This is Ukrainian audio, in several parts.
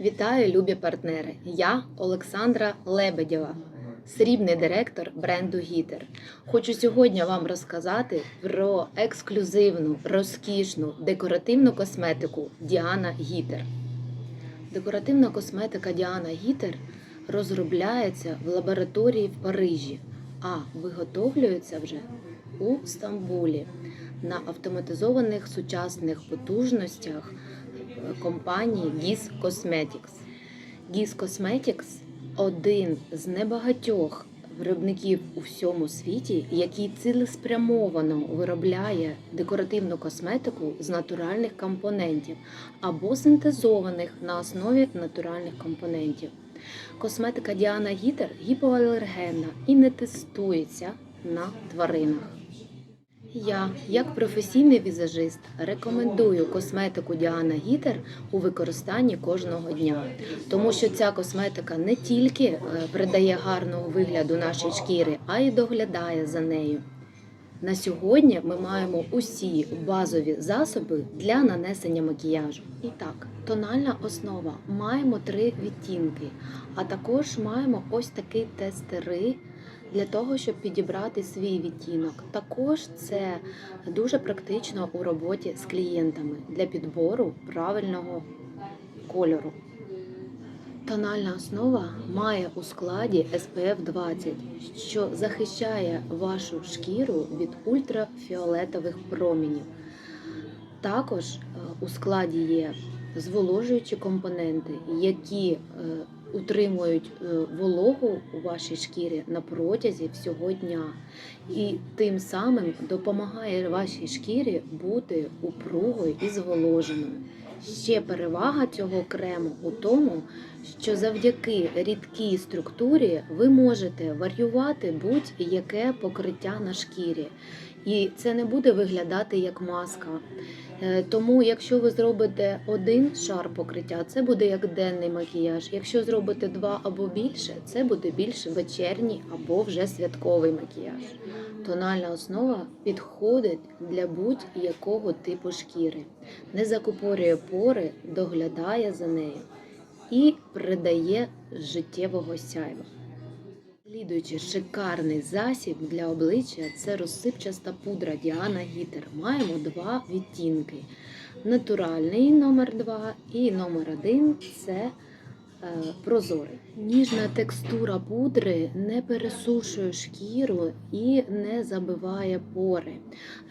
Вітаю, любі партнери! Я Олександра Лебедєва, срібний директор бренду Гітер. Хочу сьогодні вам розказати про ексклюзивну, розкішну декоративну косметику Діана Гітер. Декоративна косметика Діана Гітер розробляється в лабораторії в Парижі, а виготовлюється вже у Стамбулі на автоматизованих сучасних потужностях компанії GIS Cosmetics. GIS Cosmetics – один з небагатьох виробників у всьому світі, який цілеспрямовано виробляє декоративну косметику з натуральних компонентів або синтезованих на основі натуральних компонентів. Косметика Діана Гітер гіпоалергенна і не тестується на тваринах. Я, як професійний візажист, рекомендую косметику Діана Гітер у використанні кожного дня, тому що ця косметика не тільки е, придає гарного вигляду нашій шкірі, а й доглядає за нею. На сьогодні ми маємо усі базові засоби для нанесення макіяжу. І так, тональна основа маємо три відтінки, а також маємо ось такий тестери для того, щоб підібрати свій відтінок. Також це дуже практично у роботі з клієнтами для підбору правильного кольору. Тональна основа має у складі SPF 20, що захищає вашу шкіру від ультрафіолетових промінів. Також е, у складі є зволожуючі компоненти, які е, утримують е, вологу у вашій шкірі на протязі всього дня, і тим самим допомагає вашій шкірі бути упругою і зволоженою. Ще перевага цього крему у тому, що завдяки рідкій структурі ви можете варіювати будь-яке покриття на шкірі. І це не буде виглядати як маска. Е, Тому, якщо ви зробите один шар покриття, це буде як денний макіяж. Якщо зробите два або більше, це буде більш вечірній або вже святковий макіяж. Тональна основа підходить для будь-якого типу шкіри, не закупорює пори, доглядає за нею і придає життєвого сяйва. Слідуючи шикарний засіб для обличчя це розсипчаста пудра Діана Гітер. Маємо два відтінки: натуральний номер 2 і номер 1 це прозорий. Ніжна текстура пудри не пересушує шкіру і не забиває пори.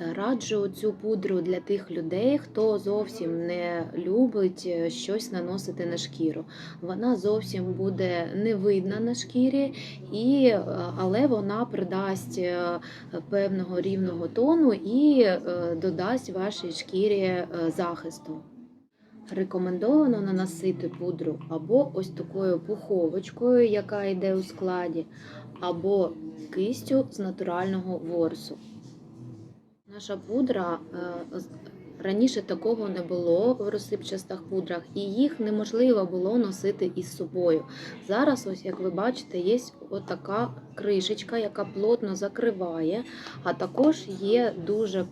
Е, Раджу цю пудру для тих людей, хто зовсім не любить е, щось наносити на шкіру. Вона зовсім буде не видна на шкірі, і, е, але вона придасть е, певного рівного тону і е, додасть вашій шкірі е, захисту. Рекомендовано наносити пудру або ось такою пуховочкою, яка йде у складі, або кистю з натурального ворсу. Наша пудра е, раніше такого не було в розсипчастих пудрах, і їх неможливо було носити із собою. Зараз, ось як ви бачите, є отака кришечка, яка плотно закриває, а також є дуже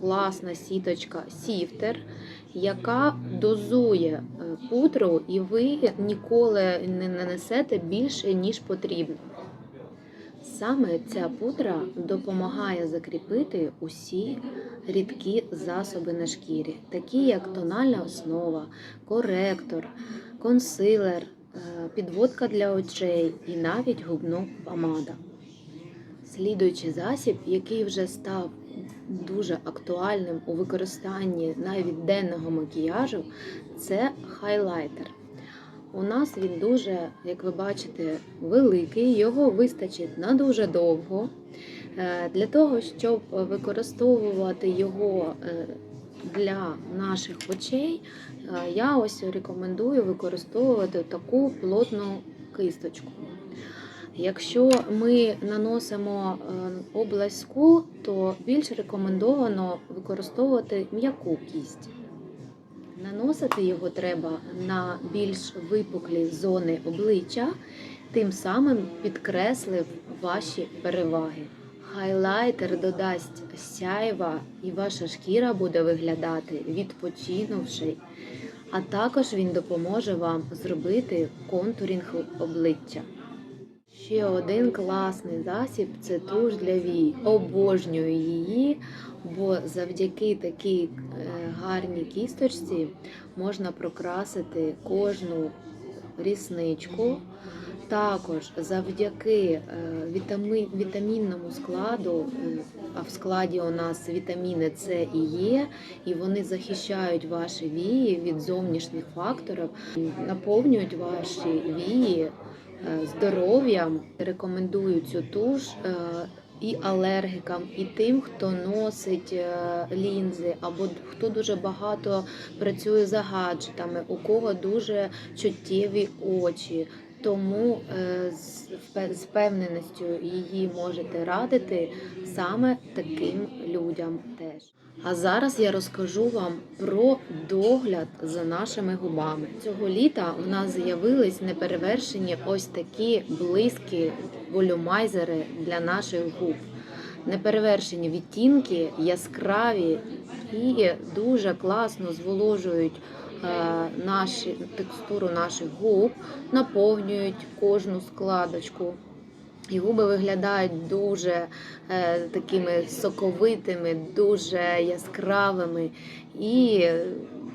класна сіточка сіфтер, яка дозує е, пудру, і ви ніколи не нанесете більше, ніж потрібно. Саме ця пудра допомагає закріпити усі рідкі засоби на шкірі, такі як тональна основа, коректор, консилер, е, підводка для очей і навіть губна помада. Слідуючий засіб, який вже став дуже актуальним у використанні навіть денного макіяжу, це хайлайтер. У нас він дуже, як ви бачите, великий, його вистачить на дуже довго. Е, Для того, щоб використовувати його е, для наших очей, е, я ось рекомендую використовувати таку плотну кисточку. Якщо ми наносимо е, область скул, то більш рекомендовано використовувати м'яку кість. Наносити його треба на більш випуклі зони обличчя, тим самим підкреслив ваші переваги. Хайлайтер додасть сяйва, і ваша шкіра буде виглядати відпочинувши. а також він допоможе вам зробити контурінг обличчя. Ще один класний засіб це туш для вій. Обожнюю її, бо завдяки такій е, гарній кісточці можна прокрасити кожну рісничку. Також завдяки е, вітамінному складу, е, а в складі у нас вітаміни С і Е, і вони захищають ваші вії від зовнішніх факторів, наповнюють ваші вії здоров'ям. Рекомендую цю туш е, і алергікам, і тим, хто носить е, лінзи, або хто дуже багато працює за гаджетами, у кого дуже чуттєві очі. Тому е, з впевненістю її можете радити саме таким людям теж. А зараз я розкажу вам про догляд за нашими губами. Цього літа у нас з'явились неперевершені ось такі близькі волюмайзери для наших губ. Неперевершені відтінки, яскраві і дуже класно зволожують е, наші, текстуру наших губ, наповнюють кожну складочку. І губи виглядають дуже е, такими соковитими, дуже яскравими і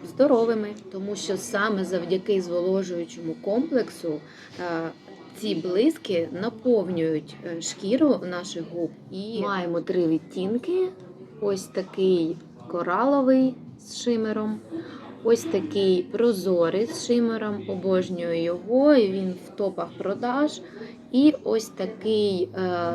здоровими, тому що саме завдяки зволожуючому комплексу е, ці блиски наповнюють е, шкіру наших губ. І маємо три відтінки: ось такий кораловий з шимером. Ось такий прозорий з шимером, обожнюю його, і він в топах продаж. І ось такий е,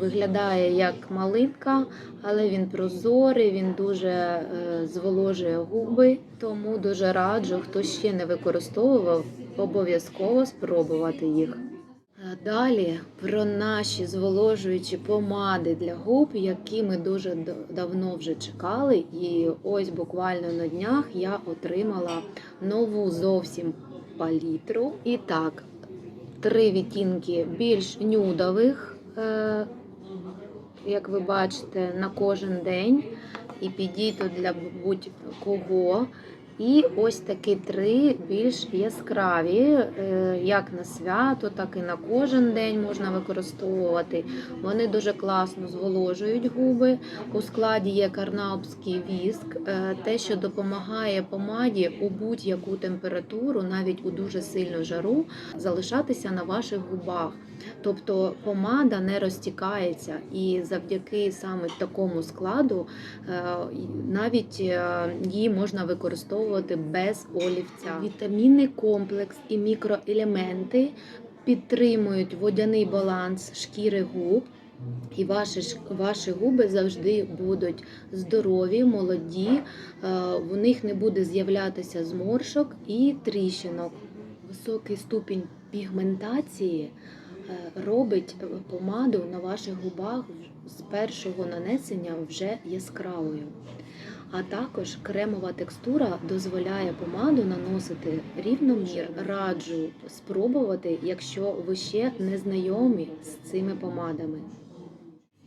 виглядає як малинка, але він прозорий, він дуже е, зволожує губи. Тому дуже раджу, хто ще не використовував, обов'язково спробувати їх. Е, Далі про наші зволожуючі помади для губ, які ми дуже давно вже чекали. І ось буквально на днях я отримала нову зовсім палітру. І так, три відтінки більш нюдових, е, як ви бачите, на кожен день. І підійдуть для будь-кого. І ось такі три більш яскраві, е, як на свято, так і на кожен день можна використовувати. Вони дуже класно зволожують губи. У складі є карнаубський віск, е, те, що допомагає помаді у будь-яку температуру, навіть у дуже сильну жару, залишатися на ваших губах. Тобто помада не розтікається, і завдяки саме такому складу е, навіть її можна використовувати без олівця. Вітамінний комплекс і мікроелементи підтримують водяний баланс шкіри губ. І ваші, ваші губи завжди будуть здорові, молоді, е, в них не буде з'являтися зморшок і тріщинок. Високий ступінь пігментації е, робить помаду на ваших губах з першого нанесення вже яскравою. А також кремова текстура дозволяє помаду наносити рівномірно. Раджу спробувати, якщо ви ще не знайомі з цими помадами.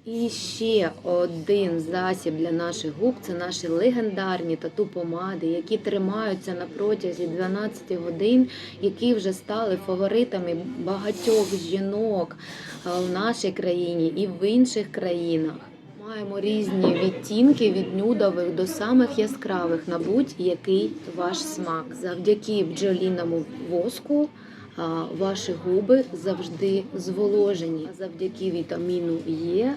І ще один засіб для наших губ це наші легендарні тату-помади, які тримаються на протязі 12 годин, які вже стали фаворитами багатьох жінок е, в нашій країні і в інших країнах. Маємо різні відтінки від нюдових до самих яскравих на будь-який ваш смак. Завдяки бджоліному воску ваші губи завжди зволожені. Завдяки вітаміну Е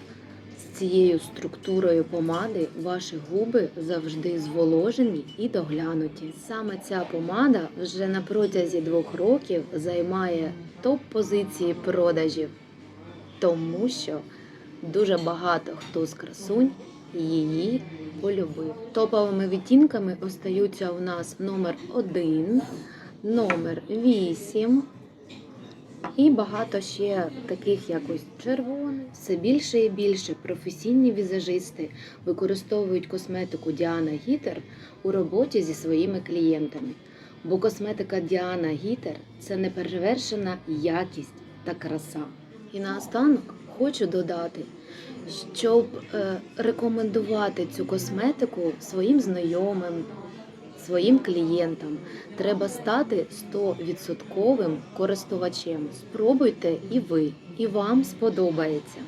з цією структурою помади ваші губи завжди зволожені і доглянуті. Саме ця помада вже на протязі двох років займає топ-позиції продажів, тому що дуже багато хто з красунь її полюбив. Топовими відтінками остаються у нас номер 1, номер 8 і багато ще таких як ось червоний. Все більше і більше професійні візажисти використовують косметику Діана Гітер у роботі зі своїми клієнтами. Бо косметика Діана Гітер це неперевершена якість та краса. І наостанок хочу додати, щоб е, рекомендувати цю косметику своїм знайомим, своїм клієнтам. Треба стати 100% користувачем. Спробуйте і ви, і вам сподобається.